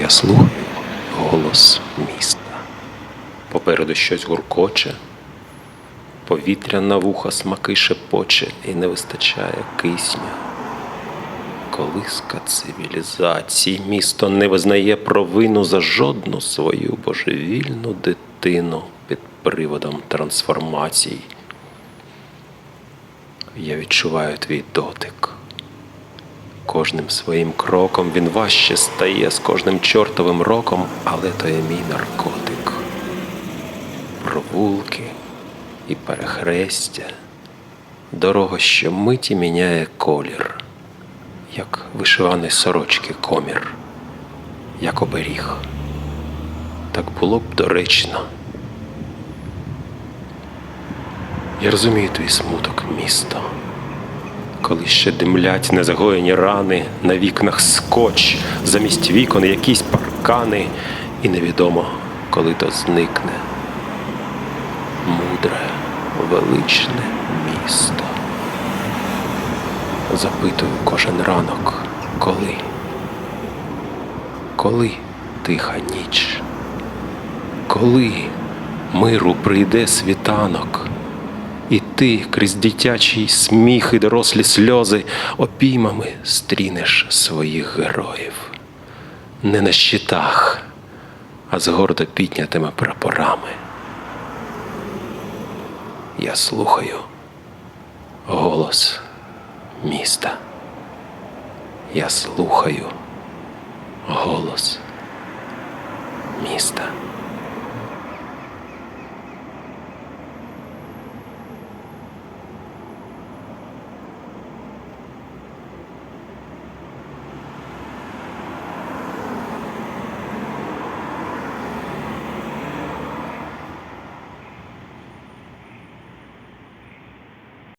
Я слухаю голос міста. Попереду щось гуркоче, повітря на вуха смаки шепоче і не вистачає кисню. Колиска цивілізації місто не визнає провину за жодну свою божевільну дитину під приводом трансформацій. Я відчуваю твій дотик. Кожним своїм кроком він важче стає з кожним чортовим роком, але то є мій наркотик. Провулки і перехрестя, дорога щомиті міняє колір, як вишиваний сорочки комір, як оберіг. Так було б доречно. Я розумію твій смуток, місто коли ще димлять незагоєні рани, на вікнах скотч, замість вікон якісь паркани, і невідомо, коли то зникне. Мудре, величне місто. Запитую кожен ранок, коли, коли тиха ніч, коли миру прийде світанок. І ти крізь дитячий сміх і дорослі сльози обіймами стрінеш своїх героїв. Не на щитах, а з гордо піднятими прапорами. Я слухаю голос міста. Я слухаю голос міста.